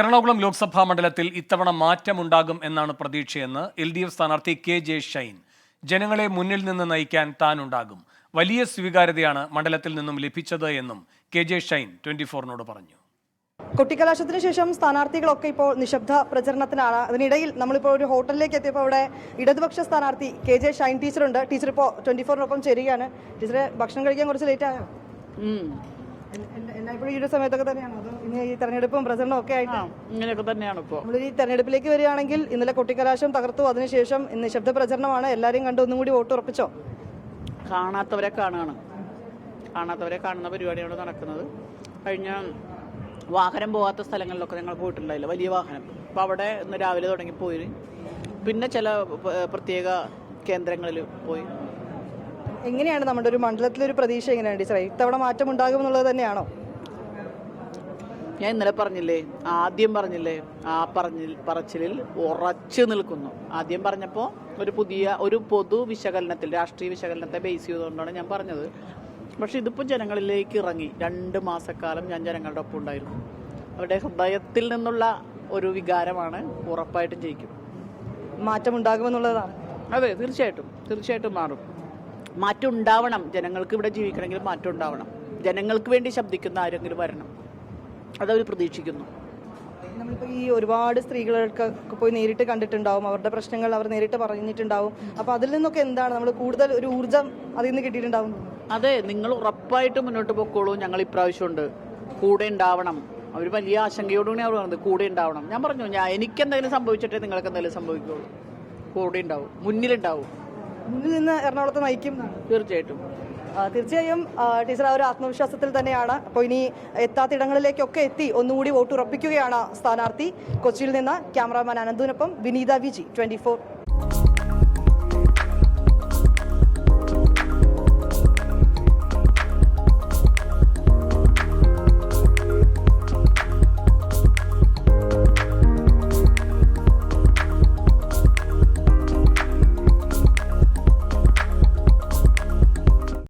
എറണാകുളം ലോക്സഭാ മണ്ഡലത്തിൽ ഇത്തവണ മാറ്റമുണ്ടാകും എന്നാണ് പ്രതീക്ഷയെന്ന് എൽ ഡി എഫ് സ്ഥാനാർത്ഥി കെ ജെ ഷൈൻ ജനങ്ങളെ മുന്നിൽ നിന്ന് നയിക്കാൻ താനുണ്ടാകും. വലിയ സ്വീകാര്യതയാണ് മണ്ഡലത്തിൽ നിന്നും ലഭിച്ചത് എന്നും കെ ജെ ഷൈൻ ട്വന്റി ഫോറിനോട് പറഞ്ഞു. കൊട്ടിക്കലാശത്തിന് ശേഷം സ്ഥാനാർത്ഥികളൊക്കെ ഇപ്പോൾ നിശബ്ദ പ്രചരണത്തിനാണ്. അതിനിടയിൽ നമ്മളിപ്പോൾ ഒരു ഹോട്ടലിലേക്ക് എത്തിയപ്പോൾ അവിടെ ഇടതുപക്ഷ സ്ഥാനാർത്ഥി കെ ജെ ഷൈൻ ടീച്ചറുണ്ട്. ടീച്ചർ ഇപ്പോൾ ട്വന്റി ഫോറിനൊപ്പം ചേരുകയാണ്. ടീച്ചറെ ഭക്ഷണം കഴിക്കാൻ കുറച്ച് ലേറ്റ് ആയോ? എല്ലായ്പ്പോഴും ഈ ഒരു സമയത്തൊക്കെ തന്നെയാണോ? അതോ ഇനി ഈ തെരഞ്ഞെടുപ്പും പ്രസിഡന്റും ഒക്കെ ആയിട്ട്? ഇങ്ങനെയൊക്കെ തന്നെയാണ് ഇപ്പോൾ നമ്മൾ ഈ തെരഞ്ഞെടുപ്പിലേക്ക് വരികയാണെങ്കിൽ ഇന്നലെ കൊട്ടിക്കലാശം തകർത്തു. അതിനുശേഷം ഇന്ന് നിശബ്ദ പ്രചരണമാണ്. എല്ലാവരെയും കണ്ട് ഒന്നും കൂടി വോട്ട് ഉറപ്പിച്ചോ? കാണാത്തവരെ കാണുകയാണ് കാണാത്തവരെ കാണുന്ന പരിപാടിയാണ് നടക്കുന്നത്. കഴിഞ്ഞ വാഹനം പോകാത്ത സ്ഥലങ്ങളിലൊക്കെ ഞങ്ങൾ പോയിട്ടുണ്ടായില്ല. വലിയ വാഹനം. അപ്പോൾ അവിടെ ഇന്ന് രാവിലെ തുടങ്ങി പോയി. പിന്നെ ചില പ്രത്യേക കേന്ദ്രങ്ങളിൽ പോയി. എങ്ങനെയാണ് നമ്മുടെ ഒരു മണ്ഡലത്തിലൊരു പ്രതീക്ഷ എങ്ങനെയാണ് ടീച്ചറെ? ഇത്തവണ മാറ്റം ഉണ്ടാകുമെന്നുള്ളത് തന്നെയാണോ? ഞാൻ ഇന്നലെ പറഞ്ഞില്ലേ ആദ്യം പറഞ്ഞില്ലേ ആ പറഞ്ഞ പറച്ചിലിൽ ഉറച്ചു നിൽക്കുന്നു. ആദ്യം പറഞ്ഞപ്പോൾ ഒരു പുതിയ ഒരു പൊതു വിശകലനത്തിൽ രാഷ്ട്രീയ വിശകലനത്തെ ബേസ് ചെയ്തുകൊണ്ടാണ് ഞാൻ പറഞ്ഞത്. പക്ഷെ ഇതിപ്പോൾ ജനങ്ങളിലേക്ക് ഇറങ്ങി രണ്ട് മാസക്കാലം ഞാൻ ജനങ്ങളുടെ ഒപ്പം ഉണ്ടായിരുന്നു. അവരുടെ ഹൃദയത്തിൽ നിന്നുള്ള ഒരു വികാരമാണ് ഉറപ്പായിട്ടും ജയിക്കും. മാറ്റം ഉണ്ടാകുമെന്നുള്ളതാണ്. അതെ തീർച്ചയായിട്ടും തീർച്ചയായിട്ടും മാറും. മാറ്റം ഉണ്ടാവണം ജനങ്ങൾക്ക് ഇവിടെ ജീവിക്കണമെങ്കിൽ മാറ്റം ഉണ്ടാവണം ജനങ്ങൾക്ക് വേണ്ടി ശബ്ദിക്കുന്ന ആരെങ്കിലും വരണം. അതവർ പ്രതീക്ഷിക്കുന്നു. നമ്മളിപ്പോൾ ഈ ഒരുപാട് സ്ത്രീകൾക്ക് പോയി നേരിട്ട് കണ്ടിട്ടുണ്ടാവും. അവരുടെ പ്രശ്നങ്ങൾ അവർ നേരിട്ട് പറഞ്ഞിട്ടുണ്ടാവും. അപ്പോൾ അതിൽ നിന്നൊക്കെ എന്താണ് നമ്മൾ കൂടുതൽ ഒരു ഊർജം അതിൽ നിന്ന് കിട്ടിയിട്ടുണ്ടാവും അതെ നിങ്ങൾ ഉറപ്പായിട്ട് മുന്നോട്ട് പോയിക്കോളൂ ഞങ്ങൾ ഇപ്രാവശ്യമുണ്ട്. കൂടെ ഉണ്ടാവണം. അവർ വലിയ ആശങ്കയോടുകൂടി അവർ പറഞ്ഞത് കൂടെ ഉണ്ടാവണം. ഞാൻ പറഞ്ഞു ഞാൻ എനിക്ക് എന്തെങ്കിലും സംഭവിച്ചിട്ടേ നിങ്ങൾക്ക് എന്തെങ്കിലും സംഭവിക്കുള്ളൂ. കൂടെ ഉണ്ടാവും. മുന്നിലുണ്ടാവും. മുന്നിൽ നിന്ന് എറണാകുളത്ത് നയിക്കും. തീർച്ചയായിട്ടും. തീർച്ചയായും ടീച്ചർ ആ ഒരു ആത്മവിശ്വാസത്തിൽ തന്നെയാണ്. അപ്പോൾ ഇനി എത്താത്ത ഇടങ്ങളിലേക്കൊക്കെ എത്തി ഒന്നുകൂടി വോട്ട് ഉറപ്പിക്കുകയാണ് സ്ഥാനാർത്ഥി. കൊച്ചിയിൽ നിന്ന് ക്യാമറാമാൻ അനന്തുവിനൊപ്പം വിനീത വിജി ട്വന്റി